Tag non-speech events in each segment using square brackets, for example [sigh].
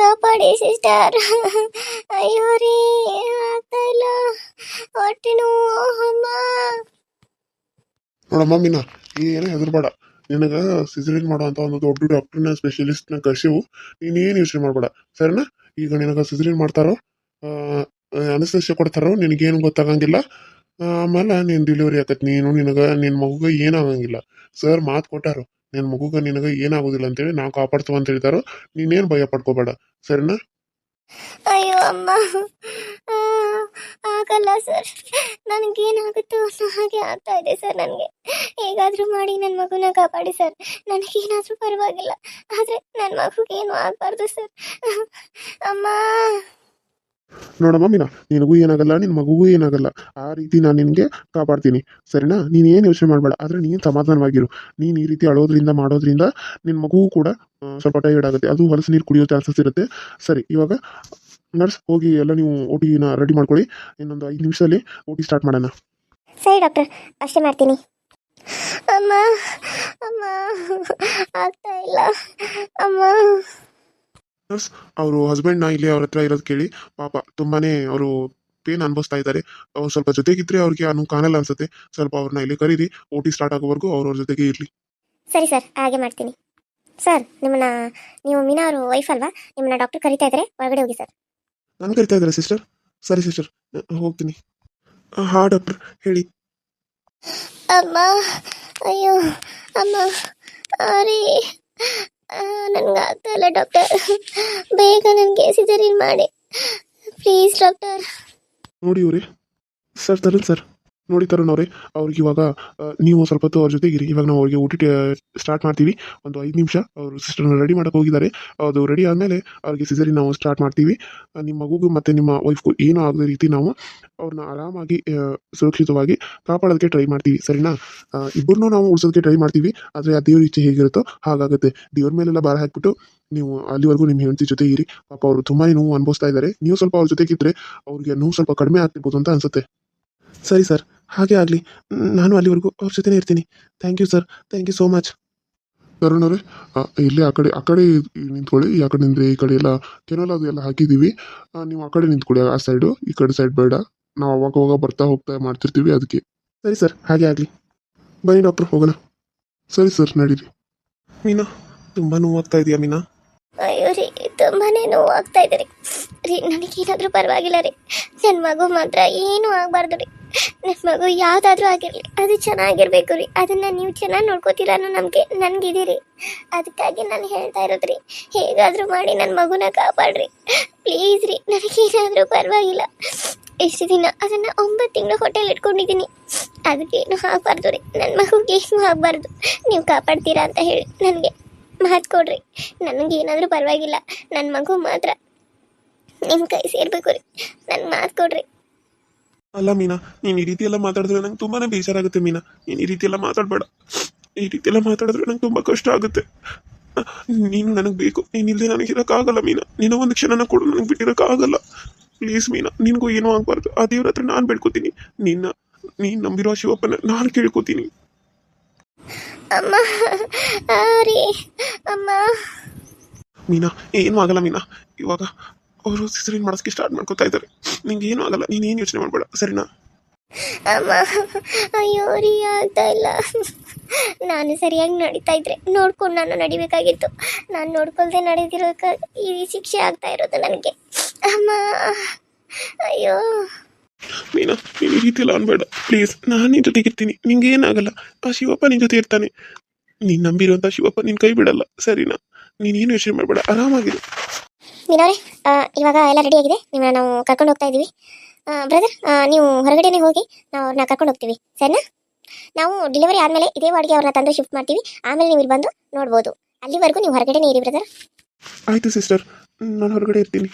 ಕಾಪಾಡಿ ಸಿಸ್ಟರ್ ಅಯ್ಯೋ ರೀ ಆಗ್ತಾ ಹೊಟ್ಟೆ ಅಮ್ಮ. ನೋಡಮ್ಮ ಮೀನಾ ಏನು ಹೆದರ್ಬೇಡ. ನಿನಗೆ ಸಿಸರಿನ್ ಮಾಡೋ ಅಂತ ಒಂದು ದೊಡ್ಡ ಡಾಕ್ಟರ್ನ ಸ್ಪೆಷಲಿಸ್ಟ್ನ ಕರ್ಸಿವು. ನೀನೇನು ಯೋಚನೆ ಮಾಡಬೇಡ. ಸರಿನಾ? ಈಗ ನಿನಗೆ ಸಿಸರಿನ್ ಮಾಡ್ತಾರೋ ಅನಸ್ತೇಶ ಕೊಡ್ತಾರೋ, ನಿನಗೇನು ಗೊತ್ತಾಗಂಗಿಲ್ಲ. ಆಮೇಲೆ ನೀನು ಡೆಲಿವರಿ ಆಕತ್. ನೀನು, ನಿನಗೆ ನಿನ್ನ ಮಗುಗೆ ಏನಾಗಂಗಿಲ್ಲ ಸರ್ ಮಾತು ಕೊಟ್ಟಾರು. ನಿನ್ನ ಮಗುಗೆ ನಿನಗೆ ಏನಾಗೋದಿಲ್ಲ ಅಂತೇಳಿ ನಾವು ಕಾಪಾಡ್ತೀವಿ ಅಂತ ಹೇಳ್ತಾರೋ, ನೀನೇನು ಭಯ ಪಡ್ಕೋಬೇಡ, ಸರಿನಾ? ಅಯ್ಯೋ ಅಮ್ಮ. ಆಗಲ್ಲ ಸರ್. ನನಗೇನಾಗುತ್ತೋ ಅನ್ನೋ ಹಾಗೆ ಆಗ್ತಾ ಇದೆ ಸರ್ ನನಗೆ. ಹೇಗಾದರೂ ಮಾಡಿ ನನ್ನ ಮಗುನ ಕಾಪಾಡಿ ಸರ್. ನನಗೇನಾದರೂ ಪರವಾಗಿಲ್ಲ. ಆದರೆ ನನ್ನ ಮಗುಗೇನು ಆಗಬಾರ್ದು ಸರ್. ಅಮ್ಮ. ನೋಡಮ್ಮ ಮೀನಾ, ನಿನಗೂ ಏನಾಗಲ್ಲ ನಿನ್ನ ಮಗುಗೂ ಏನಾಗಲ್ಲ. ಆ ರೀತಿ ನಾನು ನಿನಗೆ ಕಾಪಾಡ್ತೀನಿ. ಸರಿನಾ? ನೀನು ಏನು ಯೋಚನೆ ಮಾಡಬೇಡ, ಆದರೆ ನೀನು ಸಮಾಧಾನವಾಗಿರು. ನೀನು ಈ ರೀತಿ ಅಳೋದ್ರಿಂದ, ಮಾಡೋದ್ರಿಂದ ನಿನ್ನ ಮಗುವೂ ಕೂಡ ಸ್ವಲ್ಪ ಟೈರ್ಡ್ ಆಗುತ್ತೆ. ಅದು ಹೊಲಸು ನೀರು ಕುಡಿಯೋ ಚಾನ್ಸಸ್ ಇರುತ್ತೆ. ಸರಿ, ಇವಾಗ ನರ್ಸ್, ಹೋಗಿ ಎಲ್ಲ ನೀವು ಓ ರೆಡಿ ಮಾಡ್ಕೊಳ್ಳಿ. ಇನ್ನೊಂದು ಐದು ನಿಮಿಷದಲ್ಲಿ ಓ ಸ್ಟಾರ್ಟ್ ಮಾಡೋಣ. ಸರಿ ಡಾಕ್ಟರ್, ಅಷ್ಟೇ ಮಾಡ್ತೀನಿ. ಅಮ್ಮ ಅಮ್ಮ, ಆಗ್ತಾ ಇಲ್ಲ. ಅಮ್ಮ. ನರ್ಸ್ ಅವರು ಹಸ್ಬೆಂಡ್ನ ಇಲ್ಲಿ ಅವ್ರ ಹತ್ರ ಇರೋದು ಕೇಳಿ ಪಾಪ ತುಂಬಾನೇ ಅವರು ಪೇನ್ ಅನುಭವಿಸ್ತಾ ಇದ್ದಾರೆ. ಅವ್ರು ಸ್ವಲ್ಪ ಜೊತೆಗಿದ್ರೆ ಅವ್ರಿಗೆ ಅನು ಕಾಣಲ್ಲ ಅನ್ಸುತ್ತೆ. ಸ್ವಲ್ಪ ಅವ್ರನ್ನ ಇಲ್ಲಿ ಕರೀರಿ ಓಟಿ ಸ್ಟಾರ್ಟ್ ಆಗೋವರೆಗೂ ಅವ್ರವ್ರ ಜೊತೆಗೆ ಇರಲಿ. ಸರಿ ಸರ್ ಹಾಗೆ ಮಾಡ್ತೀನಿ. ಸರ್ ನಿಮ್ಮನ್ನ ನೀವು ಮೀನಾ ಅವರು ವೈಫ್ ಅಲ್ವಾ? ನಿಮ್ಮನ್ನ ಡಾಕ್ಟರ್ ಕರಿತಾ ಇದ್ದಾರೆ ಒಳಗಡೆ ಹೋಗಿ ಸರ್. ನಾನು ಕರಿತಾ ಇದ್ದಾರೆ ಸಿಸ್ಟರ್ ಸರಿ ಸಿಸ್ಟರ್ ಹೋಗ್ತೀನಿ. ಹಾ ಡಾಕ್ಟರ್ ಹೇಳಿ. ಅಮ್ಮ ಅಯ್ಯೋ ಅಮ್ಮ ಅರಿ. ನನಗೆ ಆಗ್ತಾ ಇಲ್ಲ ಡಾಕ್ಟರ್. ಬೇಗ ನನಗೆ ಸಿಜರಿನ್ ಮಾಡಿ. Please doctor. ನೋಡಿ ಇವ್ರಿ. Sir, Tarun sir. ನೋಡಿ ತರುಣ್ ಅವರೇ, ಅವ್ರಿಗೆ ಇವಾಗ ನೀವು ಸ್ವಲ್ಪ ಹೊತ್ತು ಅವ್ರ ಜೊತೆಗಿರಿ ಇವಾಗ ನಾವು ಅವ್ರಿಗೆ ಊಟ ಸ್ಟಾರ್ಟ್ ಮಾಡ್ತೀವಿ. ಒಂದು ಐದು ನಿಮಿಷ ಅವರು ಸಿಸ್ಟರ್ನ ರೆಡಿ ಮಾಡಕ್ಕೆ ಹೋಗಿದ್ದಾರೆ. ಅದು ರೆಡಿ ಆದಮೇಲೆ ಅವ್ರಿಗೆ ಸಿಸರಿ ನಾವು ಸ್ಟಾರ್ಟ್ ಮಾಡ್ತೀವಿ. ನಿಮ್ಮ ಮಗುಗೂ ಮತ್ತು ನಿಮ್ಮ ವೈಫ್ಗೂ ಏನೂ ಆಗದ ರೀತಿ ನಾವು ಅವ್ರನ್ನ ಆರಾಮಾಗಿ ಸುರಕ್ಷಿತವಾಗಿ ಕಾಪಾಡೋದಕ್ಕೆ ಟ್ರೈ ಮಾಡ್ತೀವಿ. ಸರಿನಾ? ಇಬ್ಬರನ್ನೂ ನಾವು ಉಳಿಸೋದಕ್ಕೆ ಟ್ರೈ ಮಾಡ್ತೀವಿ. ಆದರೆ ಆ ದೇವ್ರ ಇಚ್ಛೆ ಹೇಗಿರುತ್ತೋ ಹಾಗಾಗುತ್ತೆ. ದೇವ್ರ ಮೇಲೆಲ್ಲ ಭಾರ ಹಾಕ್ಬಿಟ್ಟು ನೀವು ಅಲ್ಲಿವರೆಗೂ ನಿಮ್ಮ ಹೆಂಡತಿ ಜೊತೆ ಇರಿ. ಪಾಪ ಅವರು ತುಂಬಾ ನೋವು ಅನುಭವಿಸ್ತಾ ಇದ್ದಾರೆ ನೀವು ಸ್ವಲ್ಪ ಅವ್ರ ಜೊತೆಗಿದ್ರೆ ಅವ್ರಿಗೆ ನೋವು ಸ್ವಲ್ಪ ಕಡಿಮೆ ಆಗ್ತಿರ್ಬೋದು ಅಂತ ಅನ್ಸುತ್ತೆ. ಸರಿ ಸರ್. ಹಾಗೆ ಆಗಲಿ. ನಾನು ಅಲ್ಲಿವರೆಗೂ ಅವ್ರ ಜೊತೆನೇ ಇರ್ತೀನಿ. Thank you sir thank you so much Tarun ಅವರೇ ಇಲ್ಲಿ ಆ ಕಡೆ ಆ ಕಡೆ ನಿಂತ್ಕೊಳ್ಳಿ. ಆ ಕಡೆ ನಿಂದ್ರೆ ಈ ಕಡೆ ಎಲ್ಲ ಕೆನಲ್ ಅದು ಎಲ್ಲ ಹಾಕಿದ್ದೀವಿ. ನೀವು ಆ ಕಡೆ ನಿಂತ್ಕೊಳ್ಳಿ ಆ ಸೈಡು ಈ ಕಡೆ ಸೈಡ್ ಬೇಡ. ನಾವು ಅವಾಗ ಅವಾಗ ಬರ್ತಾ ಹೋಗ್ತಾ ಮಾಡ್ತಿರ್ತೀವಿ ಅದಕ್ಕೆ. ಸರಿ ಸರ್ ಹಾಗೆ ಆಗಲಿ. ಬನ್ನಿ ಡಾಕ್ಟ್ರ್ ಹೋಗೋಣ. ಸರಿ ಸರ್ ನಡೀರಿ. ಮೀನಾ ತುಂಬ ನೋವಾಗ್ತಾ ಇದೆಯಾ ಮೀನಾ? ಅಯ್ಯೋ ರೀ ತುಂಬಾನೇ ನೋವು ಆಗ್ತಾ ಇದೆ ರೀ ರೀ ನನಗೇನಾದರೂ ಪರವಾಗಿಲ್ಲ ರೀ. ನನ್ನ ಮಗು ಮಾತ್ರ ಏನೂ ಆಗಬಾರ್ದು ರೀ. ನನ್ನ ಮಗು ಯಾವುದಾದ್ರೂ ಆಗಿರಲಿ, ಅದು ಚೆನ್ನಾಗಿರ್ಬೇಕು ರೀ. ಅದನ್ನು ನೀವು ಚೆನ್ನಾಗಿ ನೋಡ್ಕೋತೀರ ಅನ್ನೋ ನಂಬಿಕೆ ನನಗಿದೆ ರೀ. ಅದಕ್ಕಾಗಿ ನಾನು ಹೇಳ್ತಾ ಇರೋದು ರೀ ಹೇಗಾದರೂ ಮಾಡಿ ನನ್ನ ಮಗುನ ಕಾಪಾಡ್ರಿ. ಪ್ಲೀಸ್ ರೀ, ನನಗೇನಾದರೂ ಪರವಾಗಿಲ್ಲ. ಎಷ್ಟು ದಿನ ಅದನ್ನು ಒಂಬತ್ತು ತಿಂಗಳು ಹೋಟೆಲ್ ಇಟ್ಕೊಂಡಿದ್ದೀನಿ. ಅದಕ್ಕೇನು ಆಗಬಾರ್ದು ರೀ. ನನ್ನ ಮಗುಗೆ ಏನು ಆಗಬಾರ್ದು ನೀವು ಕಾಪಾಡ್ತೀರಾ ಅಂತ ಹೇಳಿ ನನಗೆ ಮಾತು ಕೊಡ್ರಿ. ನನಗೇನಾದರೂ ಪರವಾಗಿಲ್ಲ. ನನ್ನ ಮಗು ಮಾತ್ರ ನಿಮ್ಮ ಕೈ ಸೇರಬೇಕು ರೀ. ನನ್ನ ಮಾತು ಕೊಡ್ರಿ. ಅಲ್ಲ ಮೀನಾ ನೀನು ಈ ರೀತಿ ಎಲ್ಲ ಮಾತಾಡಿದ್ರೆ ನಂಗೆ ತುಂಬಾನೇ ಬೇಜಾರಾಗುತ್ತೆ ಮೀನಾ. ನೀನು ಈ ರೀತಿ ಎಲ್ಲ ಮಾತಾಡಬೇಡ. ಈ ರೀತಿ ಎಲ್ಲ ಮಾತಾಡಿದ್ರೆ ನಂಗೆ ತುಂಬ ಕಷ್ಟ ಆಗುತ್ತೆ. ನೀನು ನನಗೆ ಬೇಕು ನೀನು ಇಲ್ಲದೆ ನನಗೆ ಇರೋಕ್ಕಾಗಲ್ಲ ಮೀನಾ. ನೀನು ಒಂದು ಕ್ಷಣನ ಕೊಡು ನನಗೆ ಬಿಟ್ಟಿರೋಕ್ಕಾಗಲ್ಲ. ಪ್ಲೀಸ್ ಮೀನಾ ನಿನಗೂ ಏನೂ ಆಗಬಾರ್ದು. ಆ ದೇವ್ರ ಹತ್ರ ನಾನು ಬೆಳ್ಕೊತೀನಿ ನಿನ್ನ ನೀನು ನಂಬಿರೋ ಶಿವಪ್ಪನ ನಾನು ಕೇಳ್ಕೊತೀನಿ. ಅಮ್ಮ ಆ ಅಮ್ಮ. ಮೀನಾ ಏನು ಆಗಲ್ಲ ಮೀನಾ. ಇವಾಗ ಅವರು ಸಿಸರಿನ್ ಮಾಡೋದಕ್ಕೆ ಸ್ಟಾರ್ಟ್ ಮಾಡ್ಕೊತಾ ಇದ್ದಾರೆ. ನಿಂಗೆ ಏನೂ ಆಗಲ್ಲ ನೀನು ಏನು ಯೋಚನೆ ಮಾಡಬೇಡ ಸರಿನಾ? ಅಮ್ಮ ಅಯ್ಯೋ ರೀ ಆಗ್ತಾ ಇಲ್ಲ. ನಾನು ಸರಿಯಾಗಿ ನಡೀತಾ ಇದ್ರೆ ನೋಡ್ಕೊಂಡು ನಾನು ನಡಿಬೇಕಾಗಿತ್ತು. ನಾನು ನೋಡ್ಕೊಳ್ದೆ ನಡೆದಿರೋಕ ಈ ಶಿಕ್ಷೆ ಆಗ್ತಾ ಇರೋದು ನನಗೆ. ಅಮ್ಮ ಅಯ್ಯೋ. ಮೀನಾ ನೀನು ಈ ರೀತಿ ಎಲ್ಲ ಅನ್ಬೇಡ. ಪ್ಲೀಸ್ ನಾನು ನಿನ್ನ ಜೊತೆಗೆ ಇರ್ತೀನಿ. ನಿಂಗೆ ಏನಾಗಲ್ಲ ಆ ಶಿವಪ್ಪ ನಿನ್ನ ಜೊತೆ ಇರ್ತಾನೆ. ನೀನು ನಂಬಿರುವಂಥ ಶಿವಪ್ಪ ನಿನ್ನ ಕೈ ಬಿಡಲ್ಲ ಸರಿನಾ? ನೀನೇನು ಯೋಚನೆ ಮಾಡಬೇಡ ಆರಾಮಾಗಿರು. ಮೀನವ್ರೆ ಇವಾಗ ಎಲ್ಲ ರೆಡಿ ಆಗಿದೆ. ನಿಮ್ಮನ್ನ ನಾವು ಕರ್ಕೊಂಡು ಹೋಗ್ತಾ ಇದ್ದೀವಿ. ಬ್ರದರ್ ನೀವು ಹೊರಗಡೆನೆ ಹೋಗಿ ನಾವು ಅವ್ರನ್ನ ಕರ್ಕೊಂಡು ಹೋಗ್ತೀವಿ. ಸರಿನಾ? ನಾವು ಡೆಲಿವರಿ ಆದಮೇಲೆ ಇದೇ ವಾರ್ಡ್ಗೆ ಅವ್ರನ್ನ ತಂದು ಶಿಫ್ಟ್ ಮಾಡ್ತೀವಿ. ಆಮೇಲೆ ನೀವು ಇಲ್ಲಿ ಬಂದು ನೋಡ್ಬೋದು. ಅಲ್ಲಿವರೆಗೂ ನೀವು ಹೊರಗಡೆನೇ ಇರಿ ಬ್ರದರ್ ಆಯ್ತು ಸಿಸ್ಟರ್ ನಾನು ಹೊರಗಡೆ ಇರ್ತೀನಿ.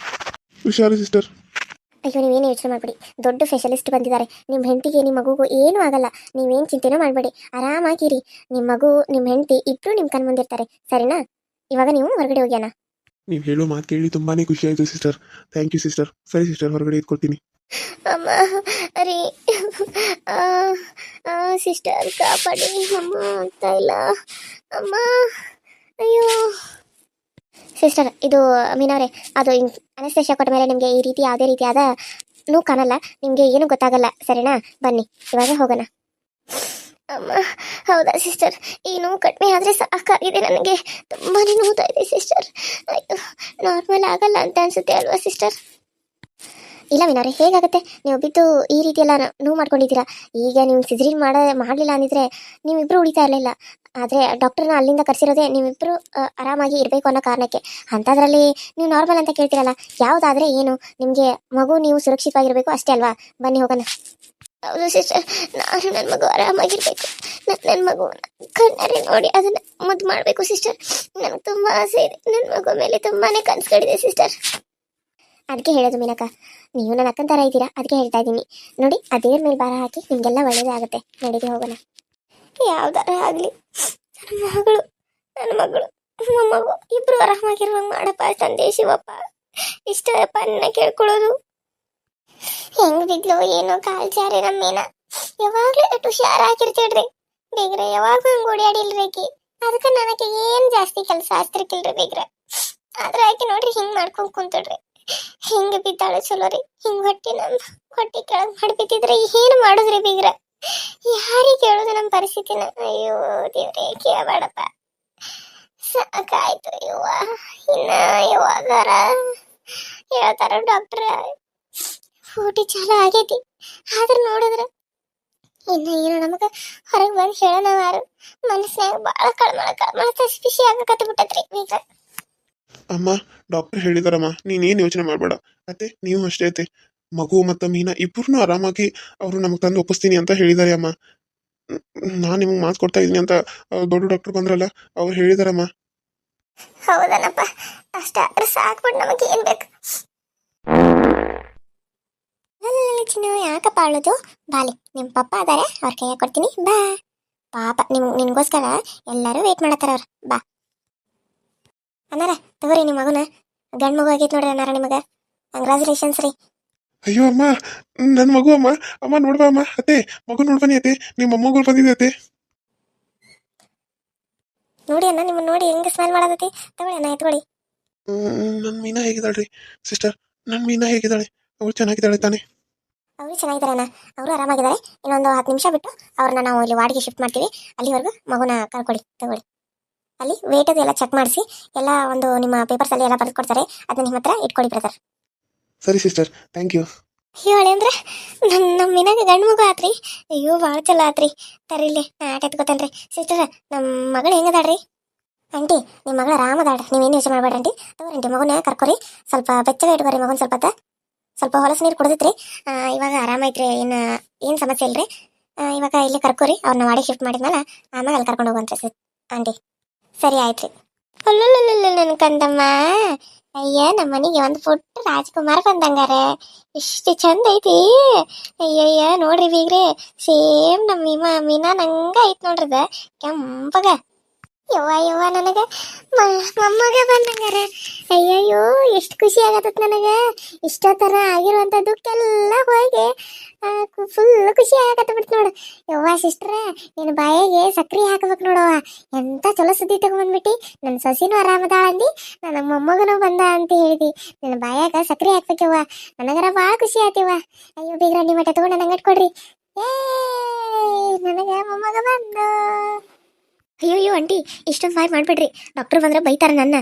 ಹುಷಾರು ಸಿಸ್ಟರ್ ಅಯ್ಯೋ ನೀವೇನು ಯೋಚನೆ ಮಾಡಬೇಡಿ. ದೊಡ್ಡ ಸ್ಪೆಷಲಿಸ್ಟ್ ಬಂದಿದ್ದಾರೆ. ನಿಮ್ಮ ಹೆಂಡತಿಗೆ ನಿಮ್ಮ ಮಗುಗೂ ಏನೂ ಆಗಲ್ಲ. ನೀವೇನು ಚಿಂತೆನೂ ಮಾಡಬೇಡಿ. ಆರಾಮಾಗಿರಿ. ನಿಮ್ಮ ಮಗು ನಿಮ್ಮ ಹೆಂಡತಿ ಇಬ್ಬರು ನಿಮ್ಮ ಕಣ್ಮುಂದಿರ್ತಾರೆ. ಸರಿನಾ? ಇವಾಗ ನೀವು ಹೊರಗಡೆ ಹೋಗ್ಯಾನ? ನೀವು ಹೇಳೋ ಮಾತು ಕೇಳಿ ತುಂಬಾನೇ ಖುಷಿ ಆಯಿತು ಸಿಸ್ಟರ್ ಥ್ಯಾಂಕ್ ಯು ಸಿಸ್ಟರ್ ಸರಿ ಸಿಸ್ಟರ್ ಹೊರಗಡೆ ಇದ್ಕೊಳ್ತೀನಿ ಅಮ್ಮ, ರೀ. ಸಿಸ್ಟರ್ ಕಾಪಾಡಿ. ಅಮ್ಮ, ಆಗ್ತಾ ಅಮ್ಮ, ಅಯ್ಯೋ. ಸಿಸ್ಟರ್ ಇದು ಮೀನವ್ರೆ ಅದು ಅನಸ್ತೇಶ ಕೊಟ್ಟ ಮೇಲೆ ನಿಮಗೆ ಈ ರೀತಿ ಯಾವುದೇ ರೀತಿಯಾದ ನೋವು ಕಾಣಲ್ಲ. ನಿಮಗೆ ಏನು ಗೊತ್ತಾಗಲ್ಲ. ಸರಿನಾ? ಬನ್ನಿ. ಇವಾಗ ಹೋಗೋಣ. ಅಮ್ಮ, ಹೌದಾ ಸಿಸ್ಟರ್ ಈ ನೋವು ಕಡಿಮೆ ಆದರೆ ಸಾಕಾಗಿದೆ ನನಗೆ. ತುಂಬಾ ನೋವ್ತಾ ಇದೆ ಸಿಸ್ಟರ್ ಅಯ್ಯೋ ನಾರ್ಮಲ್ ಆಗಲ್ಲ ಅಂತ ಅನ್ಸುತ್ತೆ ಅಲ್ವಾ ಸಿಸ್ಟರ್ ಇಲ್ಲ ವಿನಾರೆ, ಹೇಗಾಗುತ್ತೆ? ನೀವು ಬಿದ್ದು ಈ ರೀತಿ ಎಲ್ಲ ನೋವು ಮಾಡ್ಕೊಂಡಿದ್ದೀರಾ? ಈಗ ನೀವು ಸಿಜರಿನ್ ಮಾಡ, ಮಾಡಲಿಲ್ಲ ಅಂದಿದ್ರೆ ನೀವಿಬ್ಬರು ಉಳಿತಾ ಇರಲಿಲ್ಲ. ಆದರೆ ಡಾಕ್ಟರ್ನ ಅಲ್ಲಿಂದ ಕರೆಸಿರೋದೇ ನೀವಿಬ್ಬರು ಆರಾಮಾಗಿ ಇರಬೇಕು ಅನ್ನೋ ಕಾರಣಕ್ಕೆ. ಅಂಥದ್ರಲ್ಲಿ ನೀವು ನಾರ್ಮಲ್ ಅಂತ ಕೇಳ್ತೀರಲ್ಲ, ಯಾವುದಾದ್ರೆ ಏನು? ನಿಮಗೆ ಮಗು ನೀವು ಸುರಕ್ಷಿತವಾಗಿರಬೇಕು ಅಷ್ಟೇ ಅಲ್ವಾ? ಬನ್ನಿ ಹೋಗೋಣ. ಹೌದು ಸಿಸ್ಟರ್ ನಾನು ನನ್ನ ಮಗು ಆರಾಮಾಗಿರ್ಬೇಕು. ನನ್ನ ಮಗು ಕಣ್ಣಾರೆ ನೋಡಿ ಅದನ್ನು ಮುದ್ದು ಮಾಡಬೇಕು ಸಿಸ್ಟರ್ ನನಗೆ ತುಂಬ ಆಸೆ ಇದೆ. ನನ್ನ ಮಗು ಮೇಲೆ ತುಂಬಾನೇ ಕನ್ಸ್ಕೊಂಡಿದೆ ಸಿಸ್ಟರ್ ಅದಕ್ಕೆ ಹೇಳೋದು ಮೀನಕ್ಕ, ನೀವು ನನ್ನ ಅಕ್ಕನ ಥರ ಇದ್ದೀರಾ? ಅದಕ್ಕೆ ಹೇಳ್ತಾ ಇದ್ದೀನಿ. ನೋಡಿ ಅದೇ ಮೇಲೆ ಭಾರ ಹಾಕಿ ನಿಮಗೆಲ್ಲ ಒಳ್ಳೇದಾಗುತ್ತೆ ಆಗುತ್ತೆ. ಹೋಗೋಣ. ಯಾವ್ದಾರ ಆಗಲಿ. ನನ್ನ ಮಗಳು ನನ್ನ ಮಗಳು ಮಗು ಇಬ್ರು ಆರಾಮಾಗಿರುವಂಗೆ ಮಾಡಪ್ಪ. ತಂದೆ ಶಿವಪ್ಪ ಇಷ್ಟಪ್ಪ ನನ್ನ ಕೇಳ್ಕೊಳ್ಳೋದು. ಹೆಂಗ್ ಬಿದ್ಲು ಏನೋ ಕಾಲ್ ಜಾರಿ ನಮ್ಮೇನ. ಯಾವಾಗ್ಲೂ ಅಟ್ಟು ಹುಷಾರ್ ಹಾಕಿರ್ತೇಳ್ರಿ ಬೇಗ್ರ ಯಾವಾಗೂ ಹಂಗ ಓಡಾಡಿಲ್ರಿ ಅದಕ್ಕೆ ನನಗೆ ಏನ್ ಜಾಸ್ತಿ ಕೆಲಸ ಆಗ್ತಿರ್ಕಿಲ್ರಿ ಬೇಗ್ರ. ಆದ್ರೆ ಆಕೆ ನೋಡ್ರಿ ಹಿಂಗ್ ಮಾಡ್ಕೊಂಡ್ ಕುಂತಿಡ್ರಿ ಹಿಂಗ ಬಿದ್ದಾಳು ಚಲೋ ರೀ. ಹಿಂಗ್ ಹೊಟ್ಟಿ ನಮ್ ಹೊಟ್ಟಿ ಕೆಳಗ್ ಮಾಡಿ ಏನ್ ಮಾಡುದ್ರಿ ಬೀಗ್ರ. ಯಾರಿಗೆ ಕೇಳೋದು ನಮ್ಮ ಪರಿಸ್ಥಿತಿನ. ಅಯ್ಯೋ ದೇವ್ರೆ, ಕೇಳಬೇಡಪ್ಪ. ಸಾಕಾಯ್ತು ಯವ್ವ. ಇನ್ನ ಯಾವಾಗಾರ ಹೇಳ್ತಾರ ಡಾಕ್ಟ್ರ. ಊಟಿ ಚಾಲು ಆಗೈತಿ ಆದ್ರೆ ನೋಡಿದ್ರ ಇನ್ನ ಏನು ನಮಗ ಹೊರಗೆ ಬಂದು ಹೇಳೋಣವಾರು ಮನಸ್ಸಿನಾಗ ಭಾಳ ಕಳ್ಮಳ ಕಳ್ಮಳ ತಸಿ ಆಗಕತ್ತ ಬಿಟ್ಟತ್ರಿ ಬೀಗ್ರ ಅಮ್ಮ ಡಾಕ್ಟರ್ ಹೇಳಿದಾರಮ್ಮ ನೀನೇನು ಯೋಚನೆ ಮಾಡಬೇಡ. ಅತ್ತೆ ನೀವು ಅಷ್ಟೇ ಐತೆ ಮಗು ಮತ್ತು ಮೀನಾ ಇಬ್ಬರನ್ನೂ ಆರಾಮಾಗಿ ಅವರು ನಮಗೆ ತಂದು ಒಪ್ಪಿಸ್ತೀನಿ ಅಂತ ಹೇಳಿದಾರೆ ಅಮ್ಮ. ನಾನು ನಿಮಗೆ ಮಾತು ಕೊಡ್ತಾ ಇದ್ದೀನಿ ಅಂತ ದೊಡ್ಡ ಡಾಕ್ಟರ್ ಬಂದ್ರಲ್ಲ ಅವ್ರು ಹೇಳಿದಾರಮ್ಮ. ಹೌದನಪ್ಪ. ಅಷ್ಟಾದ್ರೆ ಸಾಕ್ಬಿಟ್ಟು ನಮಗೆ ಏನ್ ಬೇಕು. ಅಲ್ಲಲ್ಲ ಚಿನ್ನ ಯಾಕಪ್ಪ ಅಳೋದು ಬಾಲಿ ನಿಮ್ಮ ಪಪ್ಪ ಅದಾರೆ ಅವ್ರ ಕೈಯ ಕೊಡ್ತೀನಿ. ಬಾ. ಪಾಪ ನಿಮ್ ನಿನ್ಗೋಸ್ಕರ ಎಲ್ಲರೂ ವೇಟ್ ಮಾಡತ್ತಾರ ಅವ್ರು. ಬಾ. ಅನ್ನಾರ ತಗೋರಿ ನಿಮ್ಮ ಮಗುನ. ಗಂಡ್ ಮಗು ಆಗೈತೆ ನೋಡ್ರಿ ಅನ್ನಾರ ನಿಮಗ. ಕಂಗ್ರಾಚುಲೇಷನ್ಸ್ ರೀ. ಅಯ್ಯೋ ಅಮ್ಮ. ನನ್ನ ಮಗು ಅಮ್ಮ. ಅಮ್ಮ ನೋಡ್ಬಾ ಅಮ್ಮ. ಅತ್ತೆ ಮಗು ನೋಡ್ಬನ್ನಿ ಅತ್ತೆ. ನಿಮ್ಮ ಮೊಮ್ಮಗಳು ಬಂದಿದೆ ಅತ್ತೆ. ನೋಡಿ ಅಣ್ಣ ನಿಮ್ಮ ನೋಡಿ ಹೆಂಗೆ ಸ್ಮೈಲ್ ಮಾಡೋದೈತಿ. ತಗೊಳ್ಳಿ ಅಣ್ಣ ಎತ್ಕೊಳ್ಳಿ. ನನ್ನ ಮೀನಾ ಹೇಗಿದ್ದಾಳ್ರಿ? ಸಿಸ್ಟರ್ ನನ್ನ ಮೀನಾ ಹೇಗಿದ್ದಾಳೆ? ಅವಳು ಚೆನ್ನಾಗಿದ್ದಾಳೆ ತಾನೆ? ಅವರು ಚೆನ್ನಾಗಿದ್ದಾರೆ ಅಣ್ಣ. ಅವರು ಆರಾಮಾಗಿದ್ದಾರೆ. ಇನ್ನೊಂದು ಹತ್ತು ನಿಮಿಷ ಬಿಟ್ಟು ಅವ್ರನ್ನ ನಾವು ಇಲ್ಲಿ ವಾರ್ಡ್ಗೆ ಶಿಫ್ಟ್ ಮಾಡ್ತೀವಿ. ಅಲ್ಲಿವರೆಗೂ ಮಗುನ ಕರ್ಕೊಳ್ಳಿ ತಗೊಳ್ಳಿ. ಅಲ್ಲಿ ವೇಟ್ ಅದು ಎಲ್ಲ ಚೆಕ್ ಮಾಡಿಸಿ ಎಲ್ಲ ಒಂದು ನಿಮ್ಮ ಪೇಪರ್ಸ್ ಅಲ್ಲಿ ಎಲ್ಲ ಬರೆದು ಕೊಡ್ತಾರೆ ಅದನ್ನ ನಿಮ್ಮ ಹತ್ರ ಇಟ್ಕೊಳ್ಳಿ ಬ್ರದರ್ ಸರಿ ಸಿಸ್ಟರ್ ಥ್ಯಾಂಕ್ ಯು ಹೇಳಿ ಅಂದ್ರೆ ನನ್ನ ನಮ್ಮ ಮನ್ಯಾಗ ಗಂಡು ಮಗು ಆತ್ರಿ. ಅಯ್ಯೋ ಭಾಳ ಚಲೋ ಆತ್ರಿ. ತರಿಲಿ ಆಟ ಎತ್ಕೋತಾನ್ರಿ. ಸಿಸ್ಟರ್ ನಮ್ಮ ಮಗಳು ಹೆಂಗದಾಡ್ರಿ ಆಂಟಿ ನಿಮ್ಮ ಮಗಳು ಆರಾಮದಾಳ್ರಿ. ನೀವೇನು ಯೋಚನೆ ಮಾಡಬೇಡ್ರಿ ಆಂಟಿ ತಗೋರಿ ಆಂಟಿ ಮಗುನ ಕರ್ಕೊರಿ. ಸ್ವಲ್ಪ ಬೆಚ್ಚಗೆ ಇಟ್ಕೋರಿ ಮಗನ್ ಸ್ವಲ್ಪ ಹೊತ್ತ. ಸ್ವಲ್ಪ ಹೊಲಸು ನೀರು ಕುಡ್ದಿತ್ರಿ. ಆ, ಇವಾಗ ಆರಾಮೈತ್ರಿ ಏನು ಏನು ಸಮಸ್ಯೆ ಇಲ್ರಿ? ಆ, ಇವಾಗ ಇಲ್ಲಿ ಕರ್ಕೋರಿ ಅವ್ರನ್ನ ವಾಡಿ ಶಿಫ್ಟ್ ಮಾಡಿದ್ಮೇಲೆ ಆಮೇಲೆ ಅಲ್ಲಿ ಕರ್ಕೊಂಡು ಹೋಗುವಂತ್ರಿ ಸಿ ಆಂಟಿ ಸರಿ ಆಯ್ತ್ರಿ. ಅಲ್ಲಲ್ಲ ನನ್ನ ಕಂದಮ್ಮ. ಅಯ್ಯ ನಮ್ಮ ಮನೆಗೆ ಒಂದು ಪುಟ್ಟ ರಾಜ್ಕುಮಾರ್ ಬಂದಂಗಾರೆ. ಇಷ್ಟು ಚಂದ ಐತಿ. ಅಯ್ಯಯ್ಯ ನೋಡ್ರಿ ಬೀಗ್ರಿ. ಸೇಮ್ ನಮ್ಮ ಮೀಮಾ ಮೀನಾ ನಂಗ ಐತ್ ನೋಡ್ರಿ ಅದ ಕೆಂಪಗ. ಯವ್ವ ಯವ್ವ, ನನಗ. ಮೊಮ್ಮಗ ಬಂದಂಗಾರ ಅಯ್ಯಯ್ಯೋ, ಎಷ್ಟು ಖುಷಿ ಆಗತ್ತದ ನನಗ. ಥರ ಆಗಿರುವಂತ ದುಃಖೆಲ್ಲ ಹೋಗಿ ಫುಲ್ ಖುಷಿ ಆಗತ್ತ ಬಿಡ್ತು ನೋಡು. ಯವ್ವ, ಸಿಸ್ಟ್ರ ನಿನ್ನ ಬಾಯಿಗೆ ಸಕ್ರಿ ಹಾಕ್ಬೇಕು ನೋಡವ್ವ ಎಂತ ಚಲೋ ಸುದ್ದಿ ತಗೊಂಡ್ಬಿಟ್ಟು ನನ್ನ ಸೊಸಿನೂ ಆರಾಮದ ಅಂದಿ. ನನ್ನ ಮೊಮ್ಮಗನೂ ಬಂದ ಅಂತ ಹೇಳಿದಿ. ನನ್ನ ಬಾಯಾಗ ಸಕ್ರಿ ಹಾಕ್ಬೇಕವ್ವ ನನಗರ ಭಾಳ ಖುಷಿ ಆತಿವ ಅಯ್ಯೋ, ಬೀಗ್ರ ನಿಮ್ಮ ತಗೊಂಡು ನಂಗೆ ಕೊಡ್ರಿ ಏ ನನಗೆ ಮೊಮ್ಮಗ ಬಂದು. ಅಯ್ಯೋ ಅಯ್ಯೋ ಆಂಟಿ ಇಷ್ಟೊಂದು ಫೈರ್ ಮಾಡ್ಬೇಡ್ರಿ. ಡಾಕ್ಟರ್ ಬಂದ್ರೆ ಬೈತಾರೆ ನನ್ನ.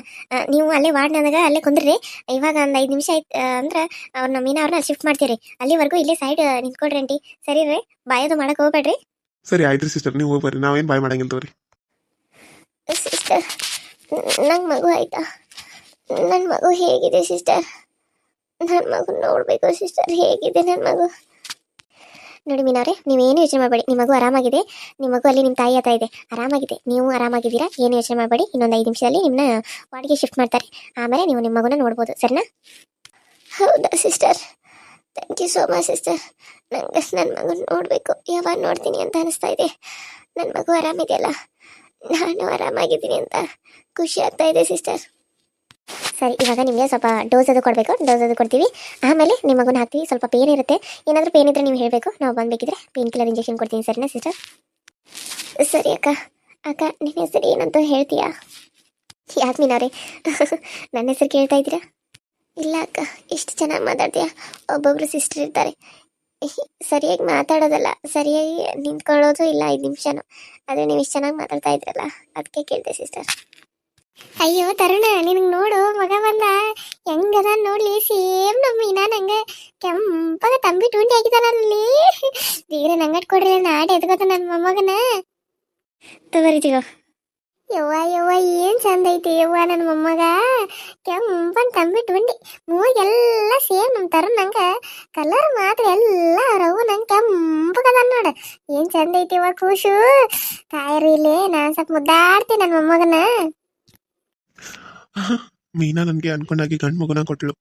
ನೀವು ಅಲ್ಲೇ ವಾರ್ಡ್ ನನಗೆ ಅಲ್ಲೇ ಕುಂದ್ರಿ. ಇವಾಗ ಒಂದು ಐದು ನಿಮಿಷ ಆಯ್ತು ಅಂದ್ರೆ ಅವ್ರನ್ನ ಮೀನ ಅವ್ರನ್ನ ಶಿಫ್ಟ್ ಮಾಡ್ತೀರಿ. ಅಲ್ಲಿವರೆಗೂ ಇಲ್ಲೇ ಸೈಡ್ ನಿಂತ್ಕೊಡ್ರಿ ಆಂಟಿ. ಸರಿ ರೀ ಬಾಯೋದು ಮಾಡಕ್ಕೆ ಹೋಗ್ಬೇಡ್ರಿ. ಸರಿ ಆಯ್ತು ಸಿಸ್ಟರ್ ನೀವು ಹೋಗಿ ಬರ್ರಿ ನಾವೇನು ಬಾಯ್ ಮಾಡಂಗಿಲ್ಲ ಸಿಸ್ಟರ್ ನಂಗೆ ಮಗು ಆಯ್ತಾ? ನನ್ನ ಮಗು ಹೇಗಿದೆ ಸಿಸ್ಟರ್ ನನ್ನ ಮಗು ನೋಡಬೇಕು ಸಿಸ್ಟರ್ ಹೇಗಿದೆ ನನ್ನ ಮಗು? ನೋಡಿ ಮೀನವ್ರೆ, ನೀವೇನು ಯೋಚನೆ ಮಾಡಬೇಡಿ. ನಿಮ್ಮ ಮಗು ಆರಾಮಾಗಿದೆ. ನಿಮ್ಮ ಮಗು ಅಲ್ಲಿ ನಿಮ್ಮ ತಾಯಿ ಹತ್ರ ಇದೆ. ಆರಾಮಾಗಿದೆ. ನೀವು ಆರಾಮಾಗಿದ್ದೀರಾ? ಏನು ಯೋಚನೆ ಮಾಡಬೇಡಿ. ಇನ್ನೊಂದು ಐದು ನಿಮಿಷದಲ್ಲಿ ನಿಮ್ಮನ್ನ ವಾರ್ಡ್ಗೆ ಶಿಫ್ಟ್ ಮಾಡ್ತಾರೆ. ಆಮೇಲೆ ನೀವು ನಿಮ್ಮ ಮಗುನ ನೋಡ್ಬೋದು. ಸರಿನಾ? ಹೌದಾ sister thank you so much sister ನಂಗೆ ನನ್ನ ಮಗು ನೋಡಬೇಕು. ಯಾವಾಗ ನೋಡ್ತೀನಿ ಅಂತ ಅನಿಸ್ತಾ ಇದೆ. ನನ್ನ ಮಗು ಆರಾಮಿದೆಯಲ್ಲ? ನಾನು ಆರಾಮಾಗಿದ್ದೀನಿ ಅಂತ ಖುಷಿ ಆಗ್ತಾ ಇದೆ ಸಿಸ್ಟರ್ ಸರಿ, ಇವಾಗ ನಿಮಗೆ ಸ್ವಲ್ಪ ಡೋಸ್ ಅದು ಕೊಡಬೇಕು. ಡೋಸ್ ಅದು ಕೊಡ್ತೀವಿ. ಆಮೇಲೆ ನಿಮ್ಮ ಮಗುನ ಹಾಕ್ತೀವಿ. ಸ್ವಲ್ಪ ಪೇನ್ ಇರುತ್ತೆ. ಏನಾದರೂ ಪೇನ್ ಇದ್ದರೆ ನೀವು ಹೇಳಬೇಕು. ನಾವು ಬಂದಬೇಕಿದ್ರೆ ಪೇನ್ ಕಿಲ್ಲರ್ ಇಂಜೆಕ್ಷನ್ ಕೊಡ್ತೀನಿ ಸರಿನಾ ಸಿಸ್ಟರ್ ಸರಿ ಅಕ್ಕ. ಅಕ್ಕ ನಿನ್ನ ಹೆಸರು ಏನಂತ ಹೇಳ್ತೀಯಾ? ಯಾಕೆ ಮೀನವ್ರೆ [laughs] ನನ್ನ ಹೆಸರು ಕೇಳ್ತಾ ಇದ್ದೀರಾ? ಇಲ್ಲ ಅಕ್ಕ. ಎಷ್ಟು ಚೆನ್ನಾಗಿ ಮಾತಾಡ್ತೀಯಾ? ಒಬ್ಬೊಬ್ರು ಸಿಸ್ಟರ್ ಇರ್ತಾರೆ. ಸರಿಯಾಗಿ ಮಾತಾಡೋದಲ್ಲ. ಸರಿಯಾಗಿ ನಿಂತ್ಕೊಳ್ಳೋದು ಇಲ್ಲ ಐದು ನಿಮಿಷನೂ. ಆದರೆ ನೀವು ಇಷ್ಟು ಚೆನ್ನಾಗಿ ಮಾತಾಡ್ತಾ ಇದ್ರಲ್ಲ. ಅದಕ್ಕೆ ಕೇಳಿದೆ ಸಿಸ್ಟರ್ ಅಯ್ಯೋ ತರುಣ ನಿನಗೆ ನೋಡು ಮಗ ಬಂದ. ಹೆಂಗದ ನೋಡ್ಲಿ ಸೇಮ್ ನಮ್ಮ ಮೀನಾ ನಂಗೆ ಕೆಂಪಗ ತಂಬಿ ಟುಂಡಿ ಹಾಕಿದಾನಲ್ಲಿ ಬೀಗ್ರೆ ನಂಗಟ್ ಕೊಡ್ರಿ ನಾಡ್ ಎದ್ಕೋತ ನನ್ನ ಮೊಮ್ಮಗನ. ತಗೋರಿ ಜಿಗೋ ಯವ್ವ ಯವ್ವ ಏನ್ ಚಂದ ಐತಿ ಯವ್ವ ನನ್ನ ಮೊಮ್ಮಗ. ಕೆಂಪನ್ ತಂಬಿ ಟುಂಡಿ ಮೂಗೆಲ್ಲ ಸೇಮ್ ನಮ್ಮ ತರುಣ ನಂಗ. ಕಲರ್ ಮಾತ್ರ ಎಲ್ಲ ಅವ್ರವ್ವ ನಂಗೆ ಕೆಂಪಗದ ನೋಡ. ಏನ್ ಚಂದ ಐತಿ ಯವ್ವ ಕೂಸು ತಾಯರಿ ಇಲ್ಲಿ ನಾನು ಸ್ವಲ್ಪ ಮುದ್ದಾಡ್ತೀನಿ ನನ್ನ ಮೊಮ್ಮಗನ. [laughs] ಮೀನಾ ನನಗೆ ಅನ್ಕೊಂಡಾಗಿ ಗಂಡು ಮಗುನ ಕೊಟ್ಟಳು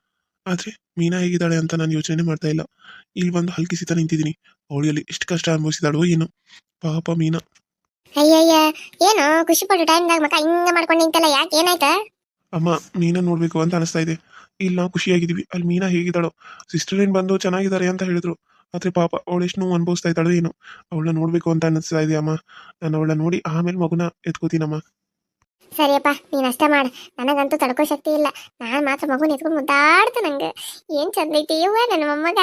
ಆದ್ರೆ ಮೀನಾ ಹೇಗಿದ್ದಾಳೆ ಅಂತ ನಾನು ಯೋಚನೆ ಮಾಡ್ತಾ ಇಲ್ಲ. ಇಲ್ಲಿ ಬಂದು ಹಲ್ಕಿಸಿತ ನಿಂತಿದ್ದೀನಿ. ಅವಳಿಯಲ್ಲಿ ಎಷ್ಟು ಕಷ್ಟ ಅನುಭವಿಸಿದಾಳೋ ಏನು. ಪಾಪ ಮೀನಾ. ಅಯ್ಯಯ್ಯ ಏನು ಖುಷಿ ಪಟ್ಟು ಟೈಮ್ದಾಗ ಮಕ್ಕ ಹಿಂಗ ಮಾಡ್ಕೊಂಡು ನಿಂತಲ್ಲ ಯಾಕೆ? ಏನಾಯ್ತ? ಅಮ್ಮ ಮೀನಾ ನೋಡಬೇಕು ಅಂತ ಅನಿಸ್ತಾ ಇದೆ. ಇಲ್ಲಿ ನಾವು ಖುಷಿಯಾಗಿದ್ದೀವಿ. ಅಲ್ಲಿ ಮೀನಾ ಹೇಗಿದ್ದಾಳೋ. ಸಿಸ್ಟರ್ ಏನ್ ಬಂದು ಚೆನ್ನಾಗಿದ್ದಾರೆ ಅಂತ ಹೇಳಿದ್ರು. ಆದ್ರೆ ಪಾಪ ಅವಳು ಎಷ್ಟು ನೋವು ಅನುಭವಿಸ್ತಾ ಇದ್ದಾಳೋ ಏನು. ಅವಳನ್ನ ನೋಡಬೇಕು ಅಂತ ಅನಿಸ್ತಾ ಇದೆ ಅಮ್ಮ. ನಾನು ಅವಳನ್ನ ನೋಡಿ ಆಮೇಲೆ ಮಗುನ ಎತ್ಕೋತೀನಮ್ಮ. ಸರಿಯಪ್ಪ, ನೀನು ಅಷ್ಟೇ ಮಾಡ. ನನಗಂತೂ ತಡ್ಕೋ ಶಕ್ತಿ ಇಲ್ಲ. ನಾನು ಮಾತ್ರ ಮಗು ಎತ್ಕೊಂಡು ಮುದ್ದಾಡ್ತು ನಂಗೆ. ಏನ್ ಚಂದ ಐತಿ ಯವ್ವ ನನ್ನ ಮೊಮ್ಮಗ?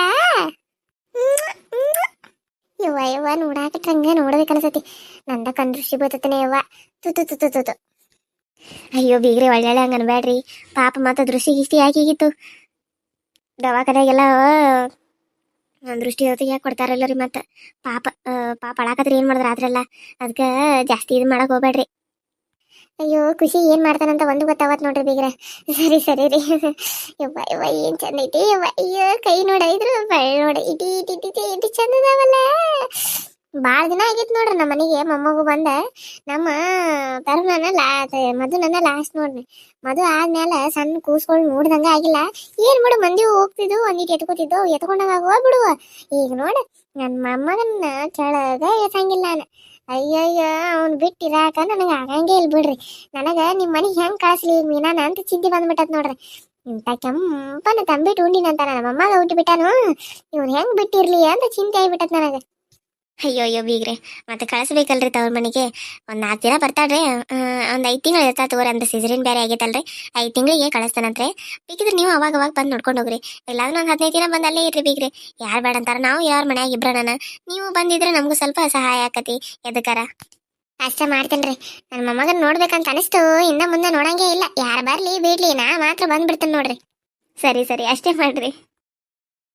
ಯವ್ವ ಯವ್ವ ನೋಡಾಕಟ್ರಂಗ ನೋಡ್ಬೇಕನ್ಸತಿ ನಂದ ಕಂದೃಷ್ಟಿ ದೃಷ್ಟಿ ಬೀಳ್ತತನೆ ಯವ್ವ. ತು ತು ತು ತು ತು. ಅಯ್ಯೋ, ಬೀಗ್ರೆ ಒಳ್ಳೆ ಹಂಗ ಅನ್ಬೇಡ್ರಿ ಪಾಪ ಮತ್ತ ದೃಷ್ಟಿ ಗಿಷ್ಟಿ ಯಾಕಿಗಿತ್ತು ದವಾಖಾನೆಗೆಲ್ಲ ದೃಷ್ಟಿ ಜೊತೆ ಯಾಕೆ ಕೊಡ್ತಾರಲ್ಲ ರೀ ಮತ್ತೆ. ಪಾಪ ಪಾಪ ಅಳಾಕತ್ರಿ ಏನ್ ಮಾಡಿದ್ರ ಆದ್ರಲ್ಲ ಅದಕ್ಕೆ ಜಾಸ್ತಿ ಇದು ಮಾಡಕ್ ಹೋಗ್ಬೇಡ್ರಿ ಅಯ್ಯೋ, ಖುಷಿ ಏನ್ ಮಾಡ್ತಾನಂತ ಒಂದು ಗೊತ್ತಾವತ್ ನೋಡ್ರಿ ಬೀಗ್ರ. ಸರಿ ಸರಿ ರೀ. ಯವ್ವ ಏನ್ ಚಂದ ಐತಿ. ಅಯ್ಯೋ, ಕೈ ನೋಡ ಇದ್ರು ಬಳ್ಳಿ ನೋಡ ಇಟಿ ಇಟಿ ಇಟಿ ಇಟಿ ಚಂದ ಭಾಳ ದಿನ ಆಗಿತ್ತು ನೋಡ್ರಿ ನಮ್ಮ ಮನೆಗೆ. ಮೊಮ್ಮಗು ಬಂದ. ನಮ್ಮ ತರುಣನ ಲಾ, ಮಧುನನ್ನ ಲಾಸ್ಟ್ ನೋಡ್ರಿ. ಮಧು ಆದ್ಮೇಲೆ ಸಣ್ಣ ಕೂಸ್ಕೊಂಡು ನೋಡ್ದಂಗ ಆಗಿಲ್ಲ. ಏನ್ ಬಿಡು, ಮಂದಿ ಹೋಗ್ತಿದ್ವು ಒಂದಿಟ್ಟು ಎತ್ಕೋತಿದ್ದು ಎತ್ಕೊಂಡಾಗ ಬಿಡುವ ಈಗ ನೋಡ ನನ್ನ ಮೊಮ್ಮಗನ್ನ ಕೆಳಗ ಎತ್ತಂಗಿಲ್ಲ ನಾನು ಅಯ್ಯಯ್ಯ ಅವ್ನು ಬಿಟ್ಟಿರಾಕ ನನಗೆ ಆಗಂಗೆ ಇಲ್ಲ ಬಿಡ್ರಿ ನನಗೆ ನಿಮ್ಮ ಮನೆಗೆ ಹೆಂಗೆ ಕಳಿಸ್ಲಿ ಈಗ ಮೀನಾನ ಅಂತ ಚಿಂತೆ ಬಂದ್ಬಿಟ್ಟತ್ ನೋಡ್ರಿ ಇಂಥ ಕೆಂಪನ ತಂಬಿಟ್ಟು ಉಂಡಿನಂತ ನನ್ನ ಮೊಮ್ಮಗ ಹುಟ್ಟಿ ಬಿಟ್ಟಾನು ಇವ್ನು ಹೆಂಗ್ ಬಿಟ್ಟಿರ್ಲಿ ಅಂತ ಚಿಂತೆ ಆಗಿಬಿಟ್ಟತ್ ನನಗೆ ಅಯ್ಯೋ ಅಯ್ಯೋ, ಬೀಗ್ರೆ. ಮತ್ತೆ ಕಳಿಸ್ಬೇಕಲ್ರಿ ತವ್ರ ಮನೆಗೆ. ಒಂದು ನಾಲ್ಕು ದಿನ ಬರ್ತಾಳ್ರಿ. ಒಂದು ಐದು ತಿಂಗಳು ಇರ್ತಾ ತಗೋರಿ, ಅಂದ್ರೆ ಸಿಜರಿನ್ ಬೇರೆ ಆಗೈತಲ್ರಿ. ಐದು ತಿಂಗಳಿಗೆ ಕಳಿಸ್ತಾನಂತ್ರಿ. ಬೇಕಿದ್ರೆ ನೀವು ಅವಾಗ ಅವಾಗ ಬಂದು ನೋಡ್ಕೊಂಡು ಹೋಗ್ರಿ. ಎಲ್ಲಾದ್ರೂ ಒಂದು ಹದಿನೈದು ದಿನ ಬಂದು ಅಲ್ಲೇ ಇರ್ರಿ ಬೀಗ್ರೆ. ಯಾರು ಬೇಡ ಅಂತಾರ, ನಾವು ಯಾರ ಮನೆಯಾಗ ಇಬ್ಬರಣ್ಣ ನೀವು ಬಂದಿದ್ರೆ ನಮಗೂ ಸ್ವಲ್ಪ ಸಹಾಯ ಆಕತಿ, ಎದಕ್ಕಾರ. ಅಷ್ಟೇ ಮಾಡ್ತೇನ್ರಿ. ನನ್ನ ಮೊಮ್ಮಗನ್ ನೋಡ್ಬೇಕಂತ ಅನಿಸ್ತು. ಇಂದ ಮುಂದೆ ನೋಡಂಗೆ ಇಲ್ಲ. ಯಾರು ಬರ್ಲಿ ಬಿಡ್ಲಿ ನಾ ಮಾತ್ರ ಬಂದ್ಬಿಡ್ತೇನೆ ನೋಡ್ರಿ. ಸರಿ ಸರಿ, ಅಷ್ಟೇ ಮಾಡ್ರಿ.